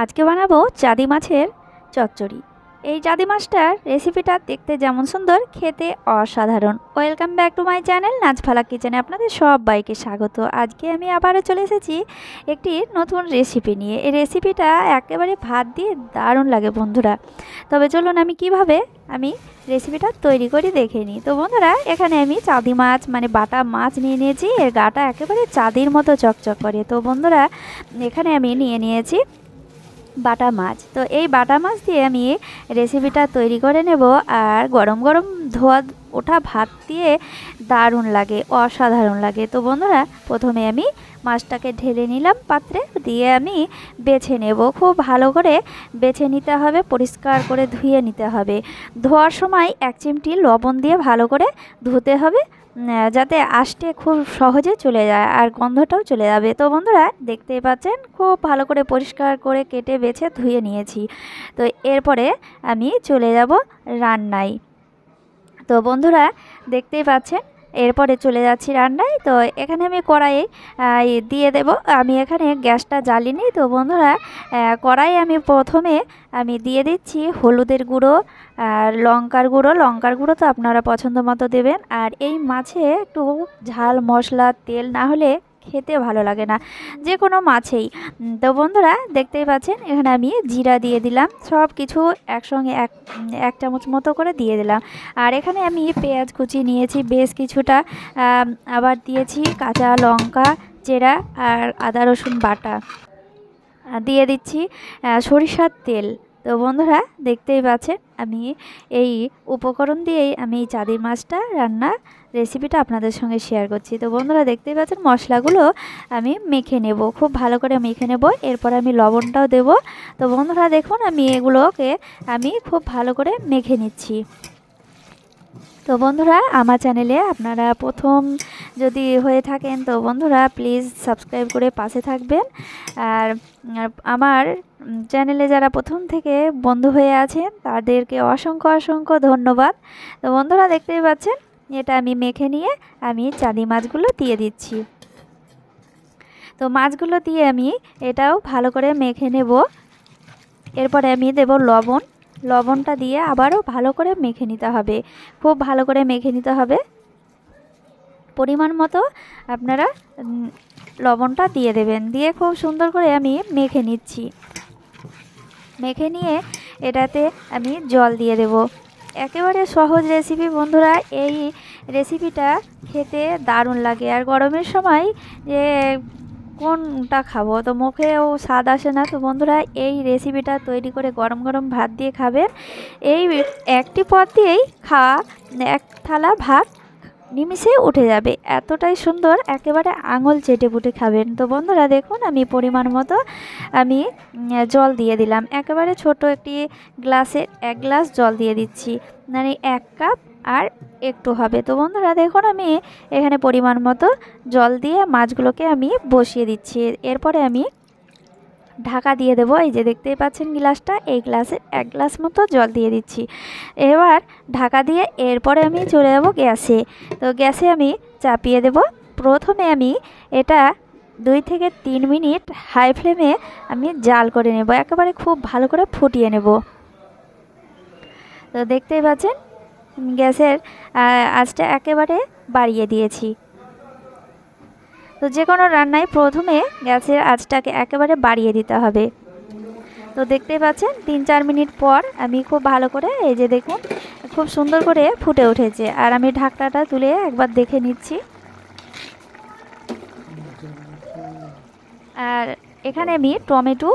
আজকে বানাবো চাঁদি মাছের চচ্চড়ি। এই চাঁদি মাছটার রেসিপিটা দেখতে যেমন সুন্দর, খেতে অসাধারণ। Welcome back to my channel নাচফালা কিচেনে আপনাদের সবাইকে স্বাগত। আজকে আমি আবারও চলে এসেছি একটি নতুন রেসিপি নিয়ে। এই রেসিপিটা একেবারে ভাত দিয়ে দারুণ লাগে বন্ধুরা। তবে চলুন আমি কীভাবে আমি রেসিপিটা তৈরি করি দেখে নিই। তো বন্ধুরা, এখানে আমি চাঁদি মাছ মানে বাটা মাছ নিয়ে নিয়েছি। এর গাটা একেবারে চাঁদির মতো চকচক করে। তো বন্ধুরা, এখানে আমি নিয়ে নিয়েছি বাটা মাছ। তো এই বাটা মাছ দিয়ে আমি রেসিপিটা তৈরি করে নেব। আর গরম গরম ধোয়া, ওঠা ভাত দিয়ে দারুণ লাগে, অসাধারণ লাগে। তো বন্ধুরা, প্রথমে আমি মাছটাকে ঢেলে নিলাম পাত্রে, দিয়ে আমি বেছে নেব। খুব ভালো করে বেছে নিতে হবে, পরিষ্কার করে ধুয়ে নিতে হবে। ধোয়ার সময় এক চিমটি লবণ দিয়ে ভালো করে ধুতে হবে যাতে আষ্টে খুব সহজে চলে যায় আর গন্ধটাও চলে যাবে। তো বন্ধুরা, দেখতেই পাচ্ছেন, খুব ভালো করে পরিষ্কার করে কেটে বেছে ধুয়ে নিয়েছি। তো এরপরে আমি চলে যাব রান্নায়। তো বন্ধুরা দেখতেই পাচ্ছেন, এরপরে চলে যাচ্ছি রান্নায়। তো এখানে আমি কড়াইয়ে দিয়ে দেব। আমি এখানে গ্যাসটা জ্বালিনি। তো বন্ধুরা কড়াই আমি প্রথমে আমি দিয়ে দিচ্ছি হলুদের গুঁড়ো আর লঙ্কার গুঁড়ো। লঙ্কার গুঁড়ো তো আপনারা পছন্দ মতো দেবেন। আর এই মাছে একটু ঝাল মশলা, তেল না হলে খেতে ভালো লাগে না যে কোনো মাছেই তো বন্ধুরা, দেখতেই পাচ্ছেন, এখানে আমি জিরা দিয়ে দিলাম, সব কিছু একসঙ্গে এক এক চামচ মতো করে দিয়ে দিলাম। আর এখানে আমি পেঁয়াজ কুচি নিয়েছি, বেশ কিছুটা আবার দিয়েছি কাঁচা লঙ্কা, চেরা আর আদা রসুন বাটা। দিয়ে দিচ্ছি সরিষার তেল। তো বন্ধুরা, দেখতেই পাচ্ছেন, আমি এই উপকরণ দিয়েই আমি এই চাঁদির মাছটা রান্না রেসিপিটা আপনাদের সঙ্গে শেয়ার করছি। তো বন্ধুরা, দেখতেই পাচ্ছেন, মশলাগুলো আমি মেখে নেব, খুব ভালো করে মেখে নেব। এরপর আমি লবণটাও দেব। তো বন্ধুরা, দেখুন, আমি এগুলোকে আমি খুব ভালো করে মেখে নিচ্ছি। তো বন্ধুরা, আমার চ্যানেলে আপনারা প্রথম যদি হয়ে থাকেন, তো বন্ধুরা প্লিজ সাবস্ক্রাইব করে পাশে থাকবেন। আর আমার চ্যানেলে যারা প্রথম থেকে বন্ধু হয়ে আছেন, তাদেরকে অসংখ্য অসংখ্য ধন্যবাদ। তো বন্ধুরা দেখতেই পাচ্ছেন, এটা আমি মেখে নিয়ে আমি চাঁদি মাছগুলো দিয়ে দিচ্ছি। তো মাছগুলো দিয়ে আমি এটাও ভালো করে মেখে নেব। এরপরে আমি দেব লবণ। লবণটা দিয়ে আবারও ভালো করে মেখে নিতে হবে। খুব ভালো করে মেখে নিতে হবে। পরিমাণ মতো আপনারা লবণটা দিয়ে দেবেন। দিয়ে খুব সুন্দর করে আমি মেখে নিচ্ছি। মেখে নিয়ে এটাতে আমি জল দিয়ে দেব। একেবারে সহজ রেসিপি বন্ধুরা, এই রেসিপিটা খেতে দারুণ লাগে। আর গরমের সময় যে কোনটা খাব? তো মুখেও স্বাদ আসে না। তো বন্ধুরা, এই রেসিপিটা তৈরি করে গরম গরম ভাত দিয়ে খাবেন। এই একটি পদ দিয়েই খাওয়া এক থালা ভাত নিমিষে উঠে যাবে। এতটাই সুন্দর, একেবারে আঙুল চেটে পুটে খাবেন। তো বন্ধুরা, দেখুন আমি পরিমাণ মতো আমি জল দিয়ে দিলাম। একেবারে ছোট একটি গ্লাসে এক গ্লাস জল দিয়ে দিচ্ছি। মানে এক কাপ আর একটু হবে। তো বন্ধুরা, দেখুন আমি এখানে পরিমাণ মতো জল দিয়ে মাছগুলোকে আমি বসিয়ে দিচ্ছি। এরপরে আমি ঢাকা দিয়ে দেবো। এই যে দেখতেই পাচ্ছেন গ্লাসটা, এই গ্লাসে এক গ্লাস মতো জল দিয়ে দিচ্ছি। এবার ঢাকা দিয়ে এরপরে আমি চলে যাব গ্যাসে। তো গ্যাসে আমি চাপিয়ে দেব। প্রথমে আমি এটা দুই থেকে তিন মিনিট হাই ফ্লেমে আমি জাল করে নেব। একেবারে খুব ভালো করে ফুটিয়ে নেব। তো দেখতেই পাচ্ছেন গ্যাসের আঁচটা একেবারে বাড়িয়ে দিয়েছি। তো যে কোনো রান্নায় প্রথমে গ্যাসের আঁচটাকে একেবারে বাড়িয়ে দিতে হবে। তো দেখতেই পাচ্ছেন, তিন চার মিনিট পর আমি খুব ভালো করে এই যে দেখুন, খুব সুন্দর করে ফুটে উঠেছে। আর আমি ঢাকনাটা তুলে একবার দেখে নিচ্ছি। আর এখানে আমি টমেটো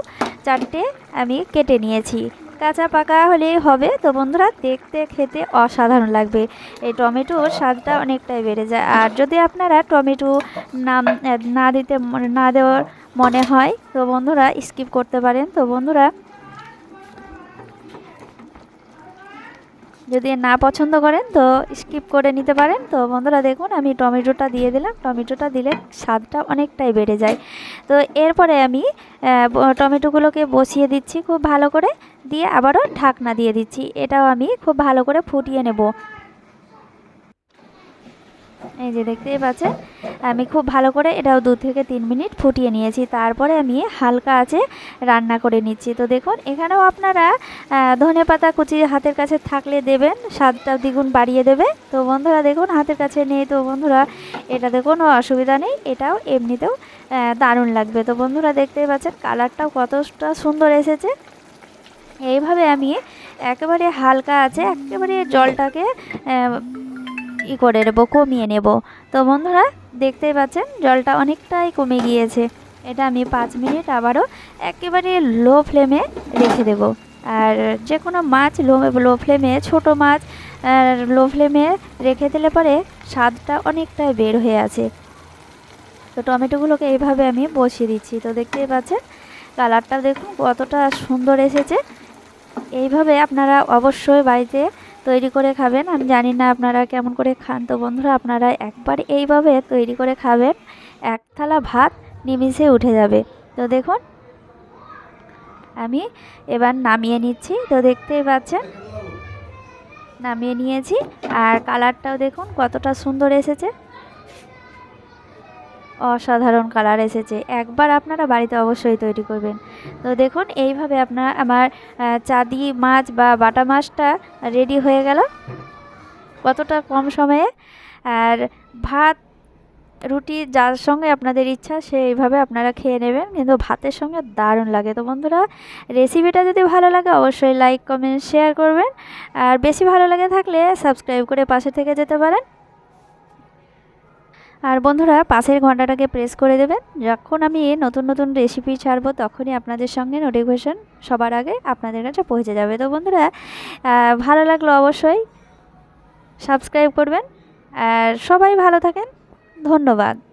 চারটে আমি কেটে নিয়েছি। কাঁচা পাকা হলেই হবে। তো বন্ধুরা, দেখতে খেতে অসাধারণ লাগবে। এই টমেটোর স্বাদটা অনেকটাই বেড়ে যায়। আর যদি আপনারা টমেটো নাম, না দিতে না দেওয়ার মনে হয়, তো বন্ধুরা স্কিপ করতে পারেন। তো বন্ধুরা যদি না পছন্দ করেন তো স্কিপ করে নিতে পারেন। তো বন্ধুরা দেখুন, আমি টমেটোটা দিয়ে দিলাম। টমেটোটা দিলে স্বাদটা অনেকটাই বেড়ে যায়। তো এরপরে আমি টমেটোগুলোকে বসিয়ে দিচ্ছি খুব ভালো করে। দিয়ে আবারও ঢাকনা দিয়ে দিচ্ছি। এটাও আমি খুব ভালো করে ফুটিয়ে নেব। এই যে দেখতেই পাচ্ছেন, আমি খুব ভালো করে এটাও দু থেকে তিন মিনিট ফুটিয়ে নিয়েছি। তারপরে আমি হালকা আছে রান্না করে নিচ্ছি। তো দেখুন, এখানেও আপনারা ধনে পাতা কুচি হাতের কাছে থাকলে দেবেন, স্বাদটা দ্বিগুণ বাড়িয়ে দেবে। তো বন্ধুরা, দেখুন, হাতের কাছে নেই। তো বন্ধুরা এটাতে কোনো অসুবিধা নেই, এটাও এমনিতেও দারুণ লাগবে। তো বন্ধুরা, দেখতেই পাচ্ছেন, কালারটাও কতটা সুন্দর এসেছে। এইভাবে আমি একেবারে হালকা আছে, একেবারে জলটাকে ই করে নেব, কমিয়ে নেব। তো বন্ধুরা, দেখতেই পাচ্ছেন, জলটা অনেকটাই কমে গিয়েছে। এটা আমি পাঁচ মিনিট আবারও একেবারে লো ফ্লেমে রেখে দেব। আর যে কোনো মাছ লো লো ফ্লেমে, ছোটো মাছ লো ফ্লেমে রেখে দিলে পরে স্বাদটা অনেকটাই বের হয়ে আছে তো টমেটোগুলোকে এইভাবে আমি বসিয়ে দিচ্ছি। তো দেখতেই পাচ্ছেন, কালারটা দেখুন কতটা সুন্দর এসেছে। এইভাবে আপনারা অবশ্যই বাড়িতে তৈরি করে খাবেন। আমি জানি না আপনারা কেমন করে খান। তো বন্ধুরা, আপনারা একবার এইভাবে তৈরি করে খাবেন। এক থালা ভাত নিমিষে উঠে যাবে। তো দেখুন, আমি এবার নামিয়ে নিচ্ছি। তো দেখতেই পাচ্ছেন, নামিয়ে নিয়েছি। আর কালারটাও দেখুন কতটা সুন্দর এসেছে। অসাধারণ কালার এসেছে। একবার আপনারা বাড়িতে অবশ্যই তৈরি করবেন। তো দেখুন, এইভাবে আপনার, আমার চাঁদি মাছ বা বাটা মাছটা রেডি হয়ে গেল। কতটা কম সময়ে। আর ভাত, রুটি যার সঙ্গে আপনাদের ইচ্ছা সেইভাবে আপনারা খেয়ে নেবেন। কিন্তু ভাতের সঙ্গে দারুণ লাগে। তো বন্ধুরা রেসিপিটা যদি ভালো লাগে, অবশ্যই লাইক কমেন্ট শেয়ার করবেন। আর বেশি ভালো লাগে থাকলে সাবস্ক্রাইব করে পাশে থেকে যেতে পারেন। আর বন্ধুরা, পাশের ঘন্টাটাকে প্রেস করে দেবেন। যখন আমি নতুন নতুন রেসিপি ছাড়বো, তখনই আপনাদের সঙ্গে নোটিফিকেশন সবার আগে আপনাদের কাছে পৌঁছে যাবে। তো বন্ধুরা ভালো লাগল অবশ্যই। সাবস্ক্রাইব করবেন। আর সবাই ভালো থাকেন। ধন্যবাদ।